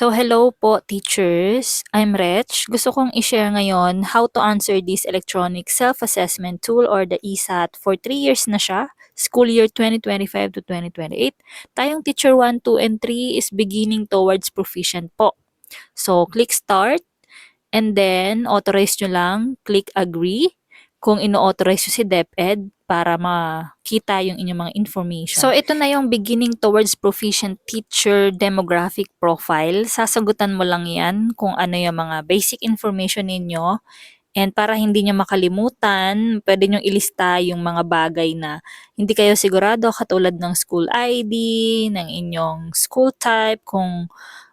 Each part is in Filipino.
So hello po teachers, I'm Rech. Gusto kong i-share ngayon how to answer this electronic self-assessment tool or the ESAT for 3 years na siya, school year 2025 to 2028. Tayong teacher 1, 2, and 3 is beginning towards proficient po. So click start and then authorize nyo lang, click agree kung ino-authorize si DepEd para makita yung inyong mga information. So, ito na yung beginning towards proficient teacher demographic profile. Sasagutan mo lang yan kung ano yung mga basic information ninyo. And para hindi nyo makalimutan, pwede nyo ilista yung mga bagay na hindi kayo sigurado katulad ng school ID, ng inyong school type, kung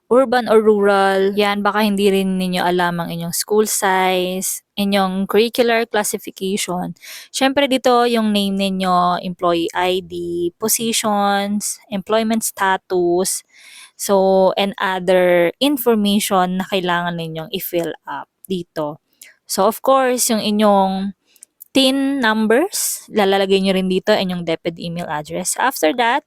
urban or rural. Yan, baka hindi rin ninyo alam ang inyong school size, inyong curricular classification. Siyempre dito yung name ninyo, employee ID, positions, employment status, so and other information na kailangan ninyong i-fill up dito. So of course, yung inyong TIN numbers, lalagay nyo rin dito inyong DepEd email address. After that,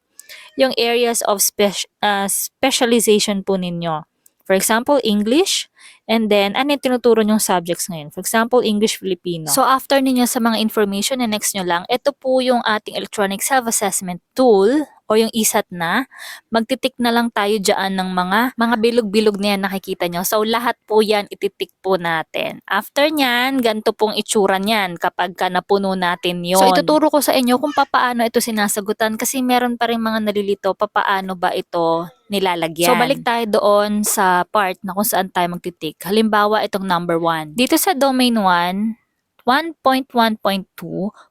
yung areas of spec- uh, specialization po ninyo. For example, English, and then ano yung tinuturo nyong subjects ngayon? For example, English Filipino. So after ninyo sa mga information na next nyo lang, ito po yung ating electronic self-assessment tool o yung ISAT na, magtitik na lang tayo dyan ng mga mga bilog-bilog na yan nakikita nyo. So lahat po yan ititik po natin. After nyan, ganito pong itsura nyan kapag ka napuno natin yon. So ituturo ko sa inyo kung papaano ito sinasagutan kasi meron pa rin mga nalilito papaano ba ito nilalagyan. So balik tayo doon sa part na kung saan tayo magtitik. Halimbawa itong number 1. Dito sa domain 1, 1.1.2,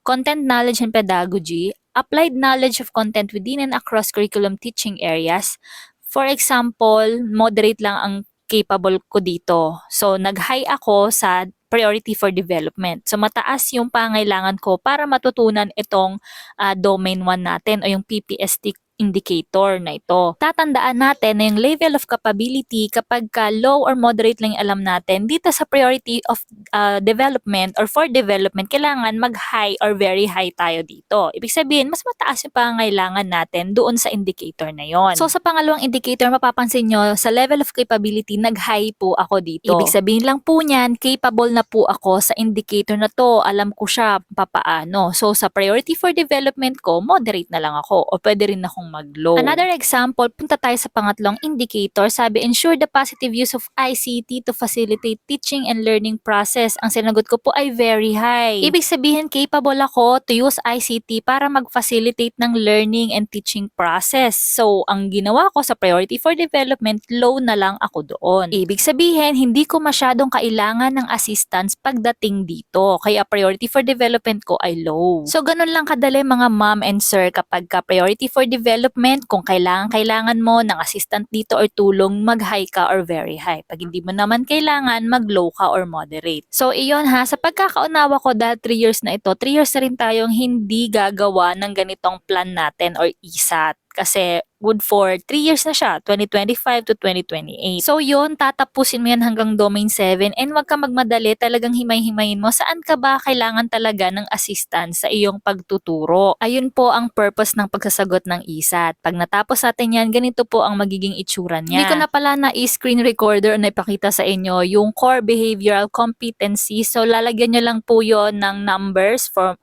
Content Knowledge and Pedagogy, applied knowledge of content within and across curriculum teaching areas. For example, moderate lang ang capable ko dito. So, nag-high ako sa priority for development. So, mataas yung pangailangan ko para matutunan itong ah, domain 1 natin o yung PPST indicator na ito. Tatandaan natin na yung level of capability kapag ka low or moderate lang yung alam natin, dito sa priority of uh, development or for development, kailangan mag-high or very high tayo dito. Ibig sabihin, mas mataas yung pangangailangan natin doon sa indicator na yon. So sa pangalawang indicator, mapapansin nyo, sa level of capability, nag-high po ako dito. Ibig sabihin lang po niyan, capable na po ako sa indicator na to. Alam ko siya papaano. So sa priority for development ko, moderate na lang ako o pwede rin akong mag-low. Another example, punta tayo sa pangatlong indicator. Sabi, ensure the positive use of ICT to facilitate teaching and learning process. Ang sinagot ko po ay very high. Ibig sabihin, capable ako to use ICT para mag-facilitate ng learning and teaching process. So, ang ginawa ko sa priority for development, low na lang ako doon. Ibig sabihin, hindi ko masyadong kailangan ng assistance pagdating dito. Kaya priority for development ko ay low. So, ganun lang kadali mga mom and sir kapag ka priority for development, kung kailangan kailangan mo ng assistant dito or tulong, mag-high ka or very high. Pag hindi mo naman kailangan, mag-low ka or moderate. So, iyon ha, sa pagkakaunawa ko dahil 3 years na ito, 3 years na rin tayong hindi gagawa ng ganitong plan natin or ISAT kasi good for 3 years na siya, 2025 to 2028. So yun, tatapusin mo yan hanggang domain 7 and wag ka magmadali, talagang himay-himayin mo saan ka ba kailangan talaga ng assistance sa iyong pagtuturo. Ayun po ang purpose ng pagsasagot ng ISAT. Pag natapos natin yan, ganito po ang magiging itsura niya. Hindi ko na pala na i-screen recorder na ipakita sa inyo yung core behavioral competency. So lalagyan nyo lang po yon ng numbers for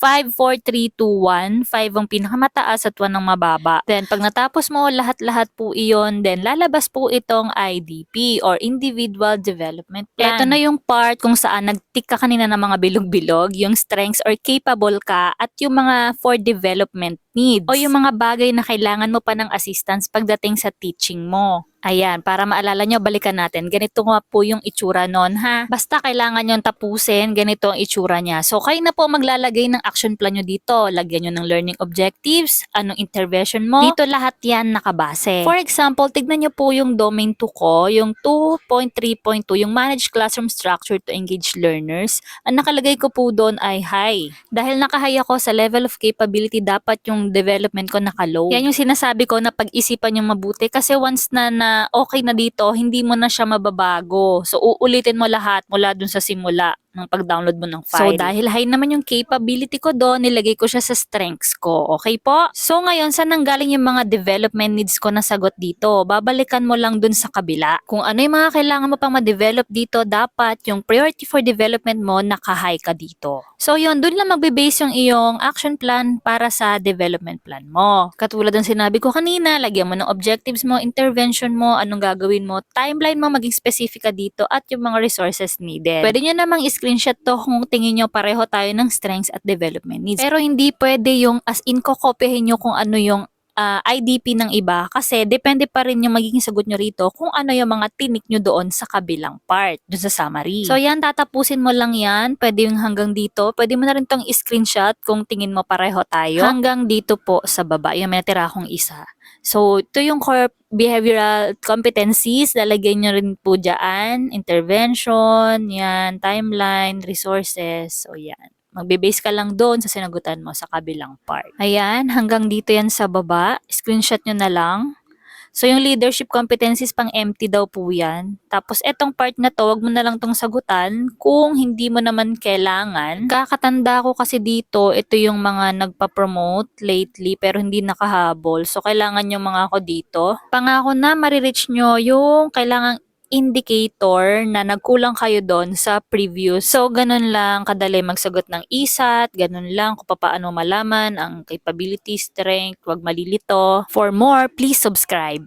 5, 4, 3, 2, 1. 5 ang pinakamataas at 1 ang mababa. Then, pag natapos mo, lahat-lahat po iyon, then lalabas po itong IDP or Individual Development Plan. Ito na yung part kung saan nag-tick ka kanina ng mga bilog-bilog, yung strengths or capable ka, at yung mga for development needs. O yung mga bagay na kailangan mo pa ng assistance pagdating sa teaching mo. Ayan, para maalala nyo, balikan natin. Ganito nga po yung itsura nun, ha? Basta kailangan nyo tapusin, ganito ang itsura niya. So, kayo na po maglalagay ng action plan nyo dito. Lagyan nyo ng learning objectives, anong intervention mo. Dito lahat yan nakabase. For example, tignan nyo po yung domain 2 ko, yung 2.3.2, yung manage classroom structure to engage learners. Ang nakalagay ko po doon ay high. Dahil naka-high ako sa level of capability, dapat yung development ko naka-low. Yan yung sinasabi ko na pag-isipan yung mabuti kasi once na, na okay na dito, hindi mo na siya mababago. So, uulitin mo lahat mula dun sa simula. Ng pag-download mo ng file. So, dahil high naman yung capability ko doon, nilagay ko siya sa strengths ko. Okay po? So, ngayon, saan nanggaling yung mga development needs ko na sagot dito? Babalikan mo lang dun sa kabila. Kung ano yung mga kailangan mo pang ma-develop dito, dapat yung priority for development mo, naka-high ka dito. So, yun, dun lang magbe-base yung iyong action plan para sa development plan mo. Katulad ng sinabi ko kanina, lagyan mo ng objectives mo, intervention mo, anong gagawin mo, timeline mo, maging specific ka dito, at yung mga resources needed. Pwede nyo namang screenshot to kung tingin nyo pareho tayo ng strengths at development needs. Pero hindi pwede yung as in kokopyahin nyo kung ano yung ah, IDP ng iba kasi depende pa rin yung magiging sagot nyo rito kung ano yung mga tinik nyo doon sa kabilang part, doon sa summary. So yan, tatapusin mo lang yan. Pwede yung hanggang dito. Pwede mo na rin tong screenshot kung tingin mo pareho tayo. Hanggang dito po sa baba. Yung may natira akong isa. So, ito yung core behavioral competencies. Lalagay nyo rin po dyan. Intervention, yan, timeline, resources. So, yan. Magbe-base ka lang doon sa sinagutan mo sa kabilang part. Ayan, hanggang dito yan sa baba. Screenshot nyo na lang. So, yung leadership competencies pang empty daw po yan. Tapos, etong part na to, wag mo na lang tong sagutan kung hindi mo naman kailangan. Kakatanda ko kasi dito, ito yung mga nagpa-promote lately pero hindi nakahabol. So, kailangan yung mga ako dito. Pangako na, marireach nyo yung kailangang indicator na nagkulang kayo doon sa previous. So, ganun lang kadali magsagot ng ISAT, ganun lang kung paano malaman ang capability, strength, wag malilito. For more, please subscribe.